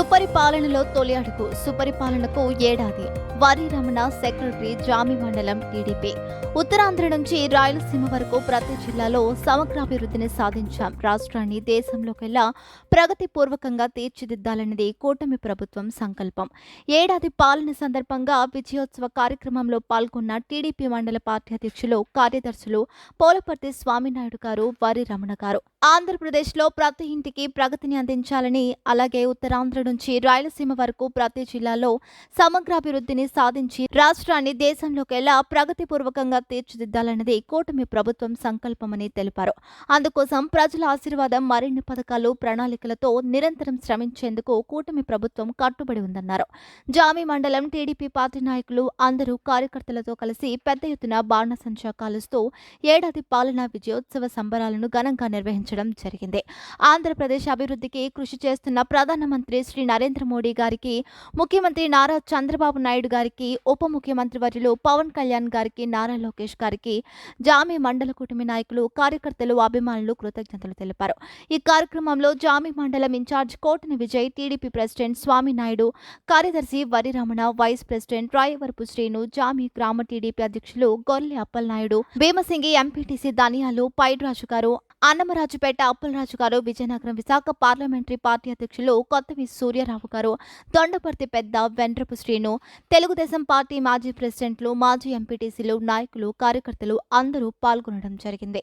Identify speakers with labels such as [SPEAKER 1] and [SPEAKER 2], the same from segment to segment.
[SPEAKER 1] సుపరిపాలనలో తొలి అడుగు సుపరిపాలనకు ఏడాది. వరి రమణ సెక్రటరీ జామి మండలం టీడీపీ. ఉత్తరాంధ్ర నుంచి రాయలసీమ వరకు ప్రతి జిల్లాలో సమగ్రాభివృద్ధిని సాధించాం. రాష్ట్రాన్ని దేశంలోకెల్లా ప్రగతి పూర్వకంగా తీర్చిదిద్దాలన్నది కూటమి ప్రభుత్వం సంకల్పం. ఏడాది పాలన సందర్భంగా విజయోత్సవ కార్యక్రమంలో పాల్గొన్న టీడీపీ మండల పార్టీ అధ్యక్షులు కార్యదర్శులు పోలపర్తి స్వామినాయుడు గారు వరి రమణ గారు. ఆంధ్రప్రదేశ్లో ప్రతి ఇంటికి ప్రగతిని అందించాలని అలాగే ఉత్తరాంధ్ర నుంచి రాయలసీమ వరకు ప్రతి జిల్లాలో సమగ్రాభివృద్ధిని సాధించి రాష్ట్రాన్ని దేశంలోకెలా ప్రగతిపూర్వకంగా తీర్చిదిద్దాలన్నది కూటమి ప్రభుత్వం సంకల్పమని తెలిపారు. అందుకోసం ప్రజల ఆశీర్వాదం మరిన్ని పథకాలు ప్రణాళికలతో నిరంతరం శ్రమించేందుకు కూటమి ప్రభుత్వం కట్టుబడి ఉందన్నారు. జామి మండలం టీడీపీ పార్టీ నాయకులు అందరూ కార్యకర్తలతో కలిసి పెద్ద ఎత్తున బాణసంచా కాలుస్తూ ఏడాది పాలనా విజయోత్సవ సంబరాలను ఘనంగా నిర్వహించడం జరిగింది. ఆంధ్రప్రదేశ్ అభివృద్ధికి కృషి చేస్తున్న ప్రధానమంత్రి శ్రీ ప్రధానమంత్రి నరేంద్ర మోడీ గారికి ముఖ్యమంత్రి నారా చంద్రబాబు నాయుడు గారికి ఉప ముఖ్యమంత్రి వర్యులు పవన్ కళ్యాణ్ గారికి నారా లోకేష్ గారికి జామీ మండల కూటమి నాయకులు కార్యకర్తలు అభిమానులు కృతజ్ఞతలు తెలిపారు. ఈ కార్యక్రమంలో జామీ మండలం incharge Kotani Vijay TDP president Swami Naidu కార్యదర్శి వరి రమణ వైస్ ప్రెసిడెంట్ రాయవరపు శ్రీను జామీ గ్రామ టీడీపీ అధ్యక్షులు గొర్రె అప్పలనాయుడు భీమసింగి ఎంపీటీసీ ధనియాలు పైడ్రాజు గారు అన్నమరాజుపేట అప్పలరాజు గారు విజయనగరం విశాఖ పార్లమెంటరీ పార్టీ అధ్యక్షులు కొత్తవి సూర్యరావు గారు దొండపర్తి పెద్ద వెండ్రపు శ్రీను తెలుగుదేశం పార్టీ మాజీ ప్రెసిడెంట్లు మాజీ ఎంపీటీసీలు నాయకులు కార్యకర్తలు అందరూ పాల్గొనడం జరిగింది.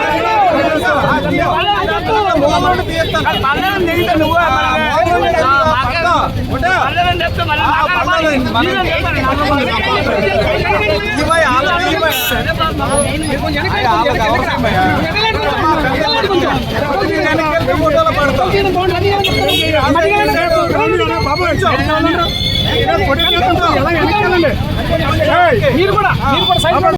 [SPEAKER 2] నాయుడు గారు మీరు కూడా